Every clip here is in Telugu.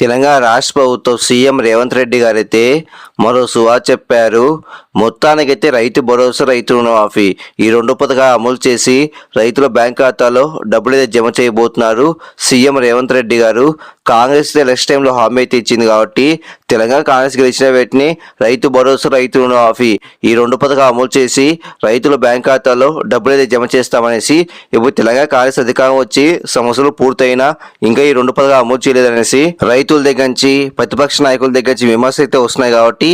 తెలంగాణ రాష్ట్ర ప్రభుత్వం సీఎం రేవంత్ రెడ్డి గారైతే మరో సువా చెప్పారు. మొత్తానికైతే రైతు భరోసా రైతు రుణమాఫీ. ఈ రెండు పథకాలు అమలు చేసి రైతుల బ్యాంక్ ఖాతాలో డబ్బులు అయితే జమ చేయబోతున్నారు సీఎం రేవంత్ రెడ్డి గారు. కాంగ్రెస్ నెక్స్ట్ టైంలో హామీ అయితే ఇచ్చింది కాబట్టి తెలంగాణ కాంగ్రెస్ గెలిచిన వెంటనే రైతు భరోసా రైతు రుణమాఫీ. ఈ రెండు పథకాలు అమలు చేసి రైతుల బ్యాంక్ ఖాతాలో డబ్బులు అయితే జమ చేస్తామనేసి ఇప్పుడు తెలంగాణ కాంగ్రెస్ అధికారం వచ్చి సమస్యలు పూర్తయినా ఇంకా ఈ రెండు పథకాలు అమలు చేయలేదనేసి రైతు రైతుల దగ్గర నుంచి ప్రతిపక్ష నాయకుల దగ్గర నుంచి విమర్శలు అయితే వస్తున్నాయి కాబట్టి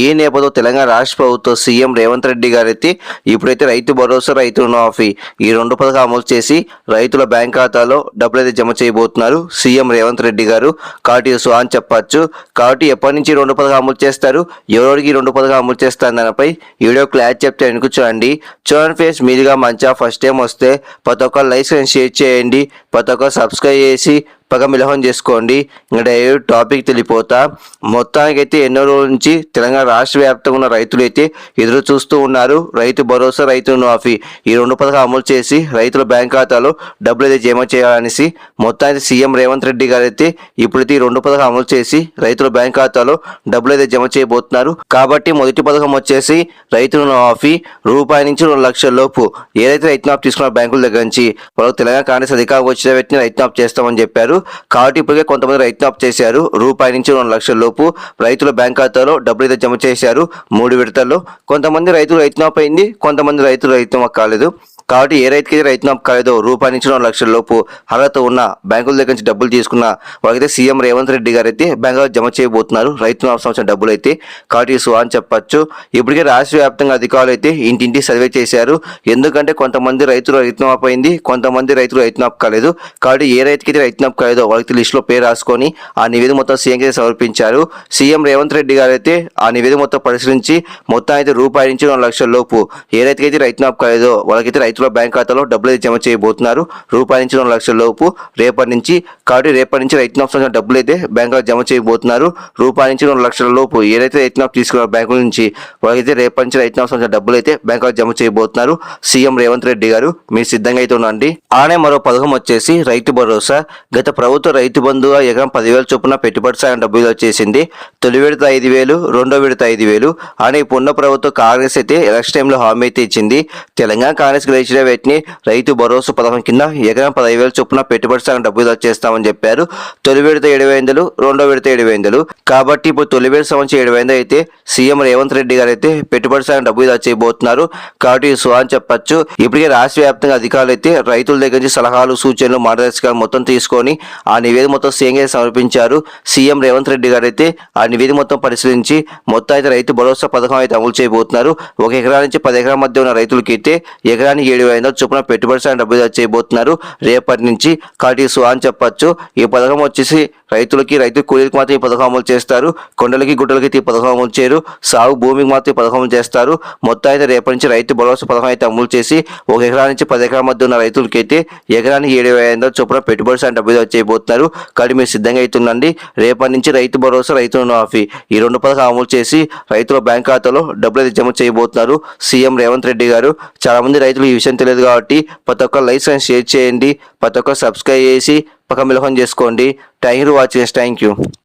ఈ నేపథ్యంలో తెలంగాణ రాష్ట్ర ప్రభుత్వం సీఎం రేవంత్ రెడ్డి గారైతే ఇప్పుడైతే రైతు భరోసా రైతు రుణమాఫీ ఈ రెండు పథకాలు అమలు చేసి రైతుల బ్యాంక్ ఖాతాలో డబ్బులు అయితే జమ చేయబోతున్నారు సీఎం రేవంత్ రెడ్డి గారు. కాబట్టి సో అని చెప్పచ్చు. కాబట్టి ఎప్పటి నుంచి రెండు పథకం అమలు చేస్తారు? ఎవరికి రెండు పథకం అమలు చేస్తారు దానిపై వీడియో క్లాస్ చెప్తే వెనుక చూడండి. చూడండి ఫేస్ మీరుగా మంచిగా ఫస్ట్ టైం వస్తే ప్రతి ఒక్క లైక్ షేర్ చేయండి ప్రతి ఒక్క సబ్స్క్రైబ్ చేసి పగ మిలహం చేసుకోండి. ఇంకా డైరెక్ట్ టాపిక్ తెలిపోతా. మొత్తానికైతే ఎన్నో రోజుల నుంచి తెలంగాణ రాష్ట్ర వ్యాప్తంగా ఉన్న రైతులు అయితే ఎదురు చూస్తూ ఉన్నారు. రైతు భరోసా రైతు మాఫీ. ఈ రెండు పథకాలు అమలు చేసి రైతుల బ్యాంక్ ఖాతాలో డబ్బులు అయితే జమ చేయాలనేసి మొత్తానికి సీఎం రేవంత్ రెడ్డి గారు అయితే ఇప్పుడైతే ఈ రెండు పథకాలు అమలు చేసి రైతుల బ్యాంక్ ఖాతాలో డబ్బులు అయితే జమ చేయబోతున్నారు. కాబట్టి మొదటి పథకం వచ్చేసి రైతు మాఫీ. రూపాయి నుంచి రెండు లక్షల లోపు ఏదైతే రైతు మాఫ్ తీసుకున్న బ్యాంకుల దగ్గర నుంచి వాళ్ళు తెలంగాణ కాంగ్రెస్ అధికారం వచ్చిన వ్యక్తిని రైతు మాఫ్ చేస్తామని చెప్పారు. కాబట్టి ఇప్పటికే కొంతమంది రైతు అప్ చేశారు. రూపాయి నుంచి రెండు లక్షల లోపు రైతుల బ్యాంక్ ఖాతాలో డబ్బులు అయితే జమ చేశారు మూడు విడతల్లో. కొంతమంది రైతులు రైతు అయింది కొంతమంది రైతులు రైతు కాలేదు. కాబట్టి ఏ రైతుకి రైతు మాఫ్ కాలేదో రూపాయి నుంచి రెండు లక్షల లోపు అర్హత ఉన్న బ్యాంకుల దగ్గర నుంచి డబ్బులు తీసుకున్న వాళ్ళకైతే సీఎం రేవంత్ రెడ్డి గారు అయితే బ్యాంకులో జమ చేయబోతున్నారు. రైతు మాఫ్ సంవత్సరం డబ్బులు అయితే కాబట్టి సో అని చెప్పొచ్చు. ఇప్పటికే రాష్ట్ర వ్యాప్తంగా అధికారులు అయితే ఇంటింటి సర్వే చేశారు. ఎందుకంటే కొంతమంది రైతులు రైతు మాఫ్ అయింది కొంతమంది రైతులు రైతు నాపు కాలేదు. కాబట్టి ఏ రైతుకి రైతు మాఫ్ కాలేదో వాళ్ళకి లిస్టులో పేరు రాసుకొని ఆ నివేదిక మొత్తం సీఎంకి సమర్పించారు. సీఎం రేవంత్ రెడ్డి గారు అయితే ఆ నివేదిక మొత్తం పరిశీలించి మొత్తం అయితే రూపాయి నుంచి రెండు లక్షల లోపు ఏ రైతుకైతే రైతు నాపు కాలేదో వాళ్ళకైతే రైతు రైతుల బ్యాంక్ ఖాతాలో డబ్బులు అయితే జమ చేయబోతున్నారు. రూపాయి నుంచి రెండు లక్షల లోపు రేపటి నుంచి కాబట్టి రేపటి నుంచి రైతు మాఫ్ డబ్బులు అయితే బ్యాంకులో జమ చేయబోతున్నారు. రూపాయి నుంచి రెండు లక్షల లోపు ఏదైతే రైతు మాఫ్ తీసుకున్నారో బ్యాంకుల నుంచి వాళ్ళైతే రేపటి నుంచి రైతు మాఫ్ డబ్బులు అయితే బ్యాంకులో జమ చేయబోతున్నారు. సీఎం రేవంత్ రెడ్డి గారు మీరు సిద్ధంగా అయితే ఉండండి. ఆనే మరో పథకం వచ్చేసి రైతు భరోసా. గత ప్రభుత్వ రైతు బంధుగా ఎకరం పదివేల చొప్పున పెట్టుబడి సాయం డబ్బులు వచ్చేసింది. తొలి విడత ఐదు వేలు రెండో విడత ఐదు వేలు. అని పున్న ప్రభుత్వ కాంగ్రెస్ అయితే ఎలక్షన్ టైంలో హామీ అయితే ఇచ్చింది. తెలంగాణ కాంగ్రెస్ గెలిచిన వ్యక్తిని రైతు భరోసా పథకం కింద ఎకరం పదహైదు వేల చొప్పున పెట్టుబడి సాయం డబ్బులు చేస్తామని చెప్పారు. తొలి విడత ఏడు వందలు రెండో విడత ఏడు వందలు కాబట్టి ఇప్పుడు తొలి విడత సంవత్సరం ఏడు వందలు అయితే సీఎం రేవంత్ రెడ్డి గారు అయితే పెట్టుబడి డబ్బు డబ్బులు చేయబోతున్నారు. కాబట్టి సో అని చెప్పొచ్చు. ఇప్పటికే రాష్ట్ర వ్యాప్తంగా అధికారులు అయితే రైతుల దగ్గర నుంచి సలహాలు సూచనలు మార్గదర్శకాలు మొత్తం తీసుకొని ఆ నివేదిక మొత్తం సీఎంగా సమర్పించారు. సీఎం రేవంత్ రెడ్డి గారు అయితే ఆ నివేదిక మొత్తం పరిశీలించి మొత్తం అయితే రైతు భరోసా పథకం అయితే అమలు చేయబోతున్నారు. ఒక ఎకరా నుంచి పది ఎకరాల మధ్య ఉన్న రైతులకి అయితే ఎకరానికి ఏడు వేల చొప్పున పెట్టుబడి సాయం డబ్బులు చేయబోతున్నారు. రేపటి నుంచి కాబట్టి సో అని చెప్పచ్చు. ఈ పథకం వచ్చేసి రైతులకి రైతు కూలీలకు మాత్రం ఈ పథకం అమలు చేస్తారు. కొండలకి గుడ్డలకి ఈ పథకం అమలు చేయరు. సాగు భూమికి మాత్రం ఈ పథకం అమలు చేస్తారు. మొత్తం అయితే రేపటి నుంచి రైతు భరోసా పథకం అయితే అమలు చేసి ఒక ఎకరా నుంచి పది ఎకరాల మధ్య ఉన్న రైతులకి అయితే ఎకరానికి ఏడు వేల ఐదు చొప్పున పెట్టుబడి సార్ డబ్బులు చేయబోతున్నారు. కాబట్టి మీరు సిద్ధంగా అవుతుందండి రేపటి నుంచి రైతు భరోసా రైతు రుణమాఫీ ఈ రెండు పథకాలు అమలు చేసి రైతుల బ్యాంక్ ఖాతాలో డబ్బులు అయితే జమ చేయబోతున్నారు. సీఎం రేవంత్ రెడ్డి గారు. చాలా మంది రైతులు ఈ విషయం తెలియదు కాబట్టి ప్రతి ఒక్క లైసెన్స్ షేర్ చేయండి. ప్రతి ఒక్క సబ్స్క్రైబ్ చేసి పక్క మిలహం చేసుకోండి. Thank you for watching thank you